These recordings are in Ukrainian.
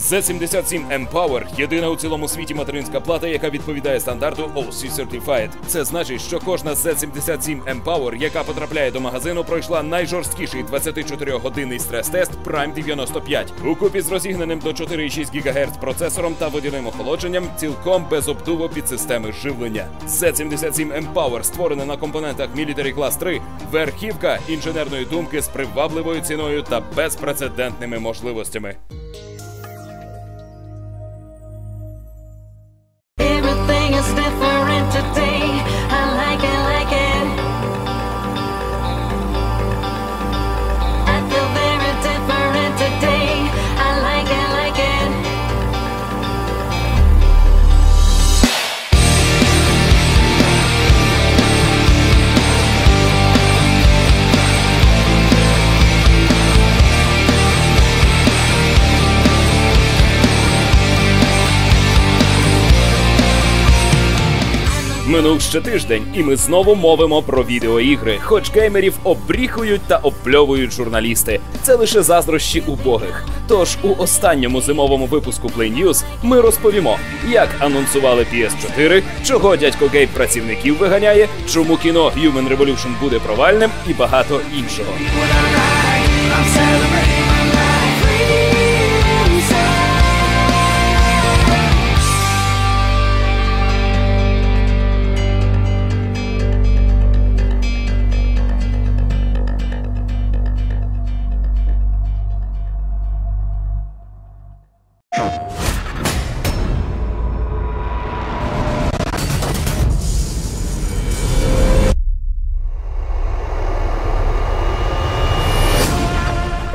Z77 M-Power – єдина у цілому світі материнська плата, яка відповідає стандарту OC Certified. Це значить, що кожна Z77 M-Power, яка потрапляє до магазину, пройшла найжорсткіший 24-годинний стрес-тест Prime 95. Укупі з розігнаним до 4,6 ГГц процесором та водяним охолодженням, цілком без обдуву під системи живлення. Z77 M-Power створена на компонентах Military Class 3, верхівка інженерної думки з привабливою ціною та безпрецедентними можливостями. Минув ще тиждень, і ми знову мовимо про відеоігри. Хоч геймерів обріхують та обпльовують журналісти. Це лише заздрощі убогих. Тож у останньому зимовому випуску Play News ми розповімо, як анонсували PS4, чого дядько Гейб працівників виганяє, чому кіно Human Revolution буде провальним і багато іншого. Oh.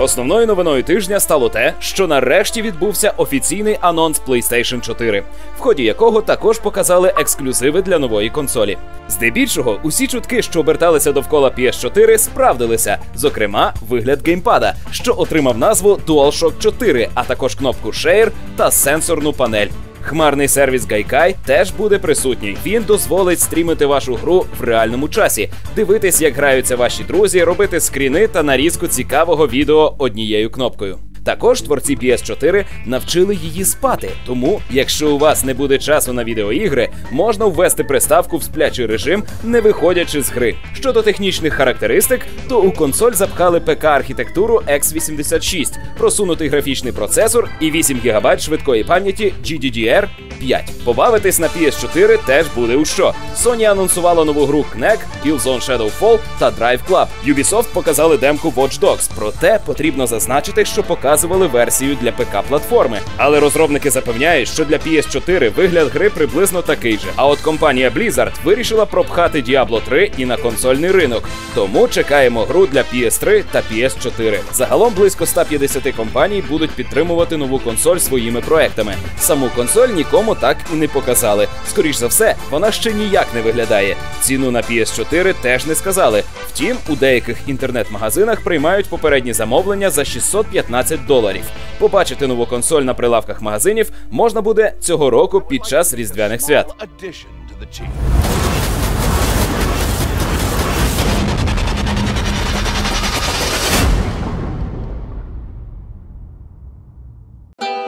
Основною новиною тижня стало те, що нарешті відбувся офіційний анонс PlayStation 4, в ході якого також показали ексклюзиви для нової консолі. Здебільшого, усі чутки, що оберталися довкола PS4, справдилися, зокрема, вигляд геймпада, що отримав назву DualShock 4, а також кнопку Share та сенсорну панель. Хмарний сервіс Гайкай теж буде присутній. Він дозволить стрімити вашу гру в реальному часі, дивитись, як граються ваші друзі, робити скріни та нарізку цікавого відео однією кнопкою. Також творці PS4 навчили її спати. Тому, якщо у вас не буде часу на відеоігри, можна ввести приставку в сплячий режим, не виходячи з гри. Щодо технічних характеристик, то у консоль запхали ПК-архітектуру X86, просунутий графічний процесор і 8 ГБ швидкої пам'яті GDDR 5. Побавитись на PS4 теж буде у що. Sony анонсувала нову гру Knack, Killzone Shadowfall та Drive Club. Ubisoft показали демку Watch Dogs, проте потрібно зазначити, що показували версію для ПК-платформи. Але розробники запевняють, що для PS4 вигляд гри приблизно такий же. А от компанія Blizzard вирішила пропхати Diablo 3 і на консольний ринок. Тому чекаємо гру для PS3 та PS4. Загалом близько 150 компаній будуть підтримувати нову консоль своїми проектами. Саму консоль нікому так і не показали. Скоріш за все, вона ще ніяк не виглядає. Ціну на PS4 теж не сказали. Втім, у деяких інтернет-магазинах приймають попередні замовлення за 615 доларів. Побачити нову консоль на прилавках магазинів можна буде цього року під час різдвяних свят.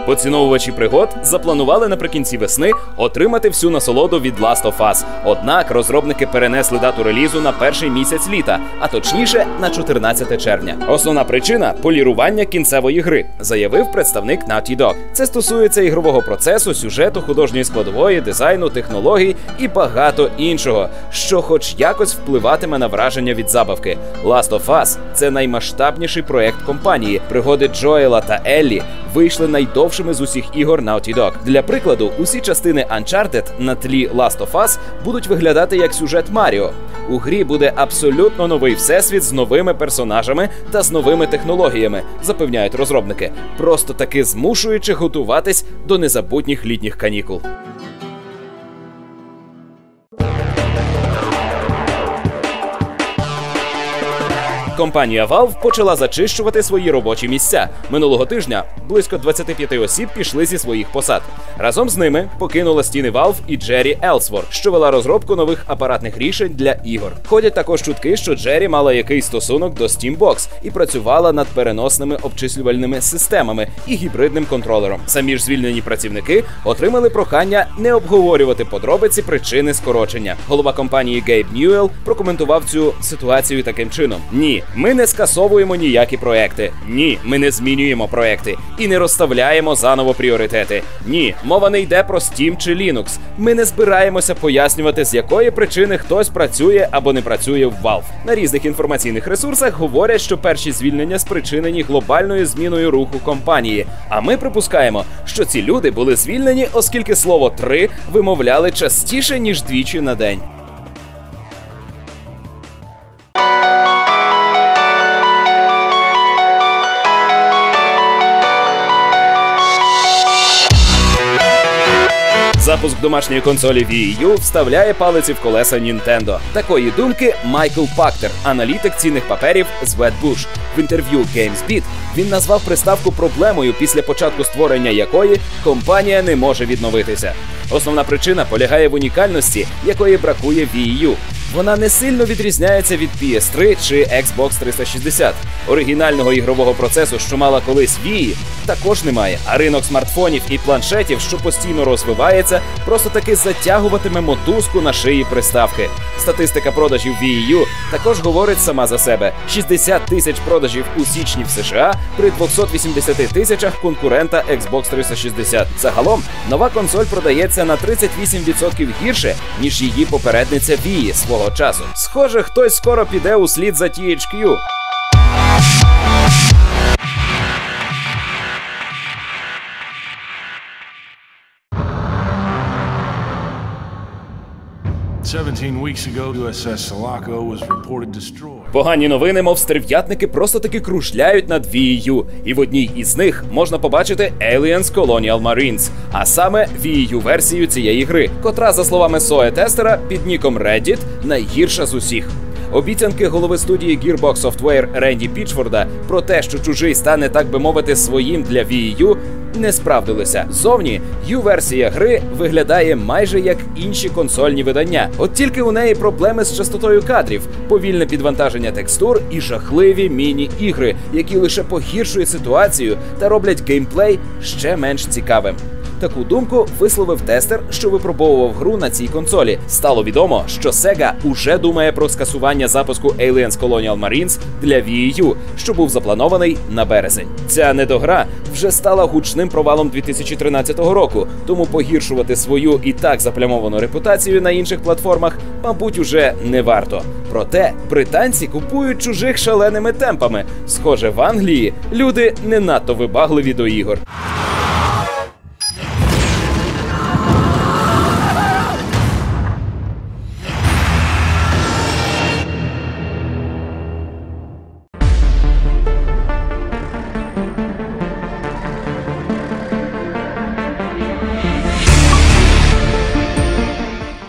Поціновувачі пригод запланували наприкінці весни отримати всю насолоду від Last of Us. Однак розробники перенесли дату релізу на перший місяць літа, а точніше на 14 червня. Основна причина полірування кінцевої гри, заявив представник Naughty Dog. Це стосується ігрового процесу, сюжету, художньої складової, дизайну, технологій і багато іншого, що, хоч якось, впливатиме на враження від забавки. Last of Us – це наймасштабніший проект компанії. Пригоди Джоела та Еллі вийшли найдовшими з усіх ігор Naughty Dog. Для прикладу, усі частини Uncharted на тлі Last of Us будуть виглядати як сюжет Маріо. У грі буде абсолютно новий всесвіт з новими персонажами та з новими технологіями, запевняють розробники, просто таки змушуючи готуватись до незабутніх літніх канікул. Компанія Valve почала зачищувати свої робочі місця. Минулого тижня близько 25 осіб пішли зі своїх посад. Разом з ними покинула стіни Valve і Джері Елсвор, що вела розробку нових апаратних рішень для ігор. Ходять також чутки, що Джері мала якийсь стосунок до Steambox і працювала над переносними обчислювальними системами і гібридним контролером. Самі ж звільнені працівники отримали прохання не обговорювати подробиці причини скорочення. Голова компанії Гейб Ньюел прокоментував цю ситуацію таким чином: ні, ми не скасовуємо ніякі проекти. Ні, ми не змінюємо проекти і не розставляємо заново пріоритети. Ні, мова не йде про Steam чи Linux. Ми не збираємося пояснювати, з якої причини хтось працює або не працює в Valve. На різних інформаційних ресурсах говорять, що перші звільнення спричинені глобальною зміною руху компанії. А ми припускаємо, що ці люди були звільнені, оскільки слово три вимовляли частіше ніж двічі на день. Запуск домашньої консолі Wii U вставляє палиці в колеса Nintendo. Такої думки Майкл Пактер, аналітик цінних паперів з Wedbush. В інтерв'ю GamesBeat він назвав приставку проблемою, після початку створення якої компанія не може відновитися. Основна причина полягає в унікальності, якої бракує Wii U. Вона не сильно відрізняється від PS3 чи Xbox 360. Оригінального ігрового процесу, що мала колись Wii, також немає. А ринок смартфонів і планшетів, що постійно розвивається, просто таки затягуватиме мотузку на шиї приставки. Статистика продажів Wii U також говорить сама за себе: 60 тисяч продажів у січні в США при 280 тисячах конкурента Xbox 360. Загалом нова консоль продається на 38% гірше ніж її попередниця Wii свого часу. Схоже, хтось скоро піде у слід за THQ. Погані новини, мов стерв'ятники, просто таки кружляють над вією, І в одній із них можна побачити Aliens Colonial Marines, а саме Вію версію цієї гри, котра, за словами Соетестера, під ніком Reddit, найгірша з усіх. Обіцянки голови студії Gearbox Software Ренді Пічфорда про те, що чужий стане, так би мовити, своїм для Wii U, не справдилися. Зовні U-версія гри виглядає майже як інші консольні видання. От тільки у неї проблеми з частотою кадрів, повільне підвантаження текстур і жахливі міні-ігри, які лише погіршують ситуацію та роблять геймплей ще менш цікавим. Таку думку висловив тестер, що випробовував гру на цій консолі. Стало відомо, що Sega уже думає про скасування запуску Aliens Colonial Marines для Wii U, що був запланований на березень. Ця недогра вже стала гучним провалом 2013 року, тому погіршувати свою і так заплямовану репутацію на інших платформах, мабуть, уже не варто. Проте британці купують чужих шаленими темпами. Схоже, в Англії люди не надто вибагливі до ігор.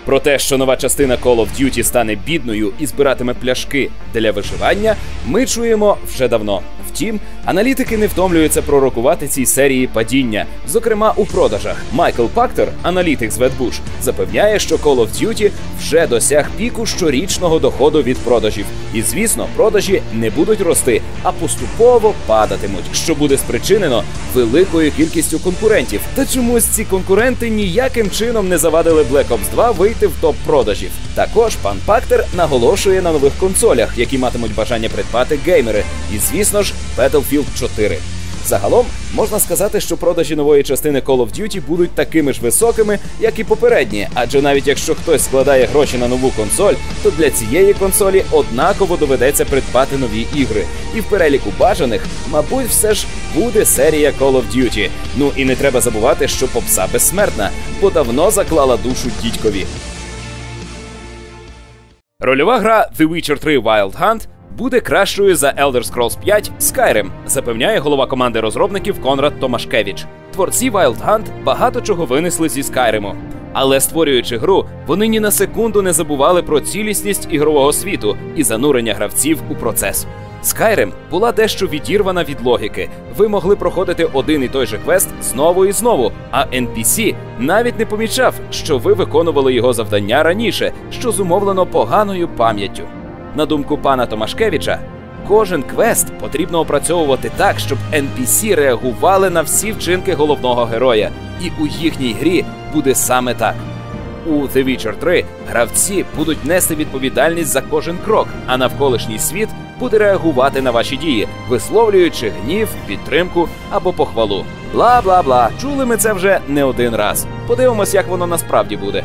Про те, що нова частина Call of Duty стане бідною і збиратиме пляшки для виживання, ми чуємо вже давно. Втім, аналітики не втомлюються пророкувати цій серії падіння, зокрема у продажах. Майкл Пактер, аналітик з Wedbush, запевняє, що Call of Duty вже досяг піку щорічного доходу від продажів. І звісно, продажі не будуть рости, а поступово падатимуть, що буде спричинено великою кількістю конкурентів. Та чомусь ці конкуренти ніяким чином не завадили Black Ops 2 вийти в топ продажів. Також пан Пактер наголошує на нових консолях, які матимуть бажання придбати геймери, і звісно ж, Battlefield 4. Загалом можна сказати, що продажі нової частини Call of Duty будуть такими ж високими, як і попередні, адже навіть якщо хтось складає гроші на нову консоль, то для цієї консолі однаково доведеться придбати нові ігри. І в переліку бажаних, мабуть, все ж буде серія Call of Duty. Ну і не треба забувати, що попса безсмертна, бо давно заклала душу дідькові. Рольова гра The Witcher 3 Wild Hunt буде кращою за Elder Scrolls 5 Skyrim, запевняє голова команди розробників Конрад Томашкевич. Творці Wild Hunt багато чого винесли зі Skyrim. Але створюючи гру, вони ні на секунду не забували про цілісність ігрового світу і занурення гравців у процес. Skyrim була дещо відірвана від логіки. Ви могли проходити один і той же квест знову і знову, а NPC навіть не помічав, що ви виконували його завдання раніше, що зумовлено поганою пам'яттю. На думку пана Томашкевича, кожен квест потрібно опрацьовувати так, щоб NPC реагували на всі вчинки головного героя, і у їхній грі буде саме так. У The Witcher 3 гравці будуть нести відповідальність за кожен крок, а навколишній світ буде реагувати на ваші дії, висловлюючи гнів, підтримку або похвалу. Бла бла бла. Чули ми це вже не один раз. Подивимось, як воно насправді буде.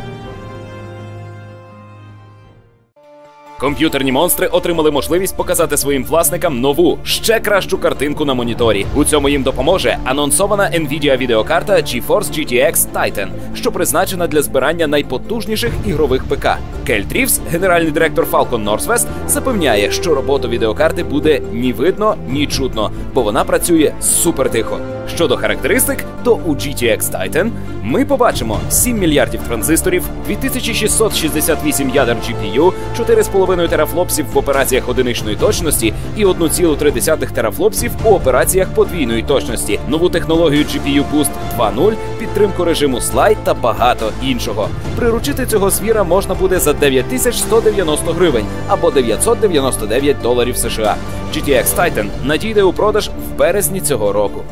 Комп'ютерні монстри отримали можливість показати своїм власникам нову, ще кращу картинку на моніторі. У цьому їм допоможе анонсована Nvidia відеокарта GeForce GTX Titan, що призначена для збирання найпотужніших ігрових ПК. Кель Трівс, генеральний директор Falcon Northwest, запевняє, що роботу відеокарти буде ні видно, ні чутно, бо вона працює супер тихо. Щодо характеристик, то у GTX Titan ми побачимо 7 мільярдів транзисторів, 2668 ядер GPU, 4,5 терафлопсів в операціях одиничної точності і 1,3 терафлопсів у операціях подвійної точності, нову технологію GPU Boost 2.0, підтримку режиму слайд та багато іншого. Приручити цього звіра можна буде за 9190 гривень або 999 доларів США. GTX Titan надійде у продаж в березні цього року.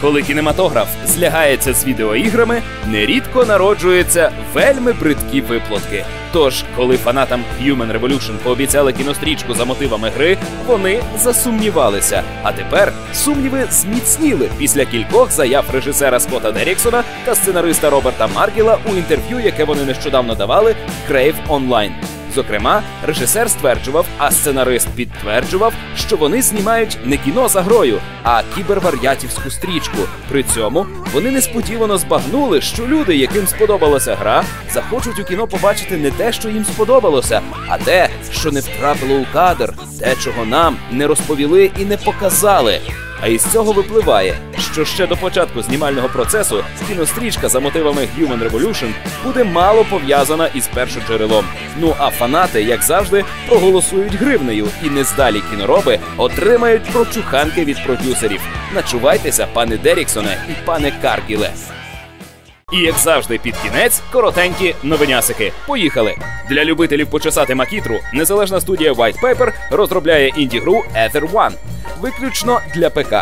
Коли кінематограф злягається з відеоіграми, нерідко народжуються вельми бридкі виплотки. Тож, коли фанатам Human Revolution пообіцяли кінострічку за мотивами гри, вони засумнівалися. А тепер сумніви зміцніли після кількох заяв режисера Скотта Деріксона та сценариста Роберта Маргіла у інтерв'ю, яке вони нещодавно давали Crave Online. Зокрема, режисер стверджував, а сценарист підтверджував, що вони знімають не кіно за грою, а кібервар'ятівську стрічку. При цьому вони несподівано збагнули, що люди, яким сподобалася гра, захочуть у кіно побачити не те, що їм сподобалося, а те, що не втрапило у кадр, те, чого нам не розповіли і не показали. А із цього випливає, що ще до початку знімального процесу кінострічка за мотивами Human Revolution буде мало пов'язана із першоджерелом. Ну а фанати, як завжди, проголосують гривнею, і нездалі кінороби отримають прочуханки від продюсерів. Начувайтеся, пане Деріксоне і пане Каргіле. І як завжди, під кінець коротенькі новинясики. Поїхали! Для любителів почесати макітру незалежна студія White Paper розробляє інді-гру Ether One. Виключно для ПК.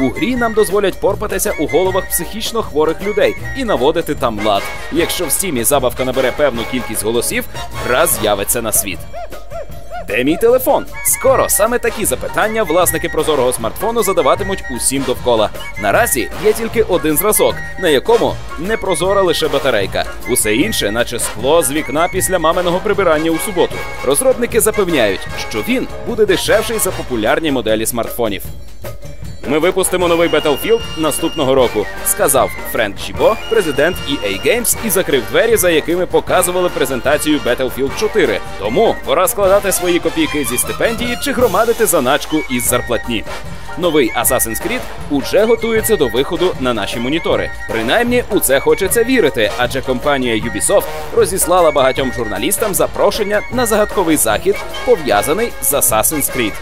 У грі нам дозволять порпатися у головах психічно хворих людей і наводити там лад. Якщо в стімі забавка набере певну кількість голосів, гра з'явиться на світ. Де мій телефон? Скоро саме такі запитання власники прозорого смартфону задаватимуть усім довкола. Наразі є тільки один зразок, на якому не прозора лише батарейка. Усе інше, наче скло з вікна після маминого прибирання у суботу. Розробники запевняють, що він буде дешевший за популярні моделі смартфонів. Ми випустимо новий Battlefield наступного року, сказав Френк Чібо, президент EA Games, і закрив двері, за якими показували презентацію Battlefield 4. Тому пора складати свої копійки зі стипендії чи громадити заначку із зарплатні. Новий Assassin's Creed уже готується до виходу на наші монітори. Принаймні у це хочеться вірити, адже компанія Ubisoft розіслала багатьом журналістам запрошення на загадковий захід, пов'язаний з Assassin's Creed.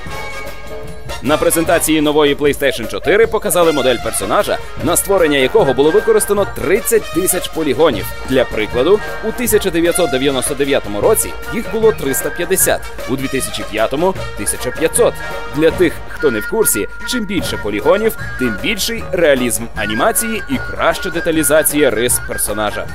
На презентації нової PlayStation 4 показали модель персонажа, на створення якого було використано 30 тисяч полігонів. Для прикладу, у 1999 році їх було 350, у 2005 – 1500. Для тих, хто не в курсі, чим більше полігонів, тим більший реалізм анімації і краща деталізація рис персонажа.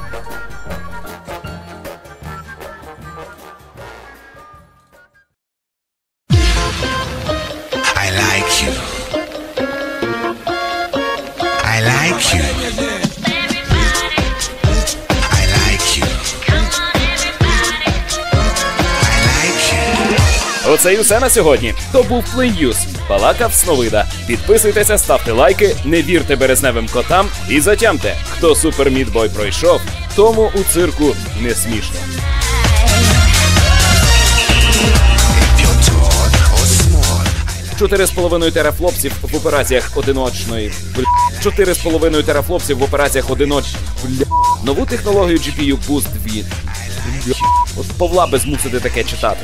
Оце й усе на сьогодні. То був News. Балакав Сновида. Підписуйтеся, ставте лайки, не вірте березневим котам і затямте, хто Супер Мідбой пройшов, тому у цирку не смішно. I like 4,5 терафлопсів в операціях одиночної. Бля. 4,5 терафлопсів в операціях одиноч. Нову технологію GPU Boost 2. Бля. От Павла би змусити таке читати.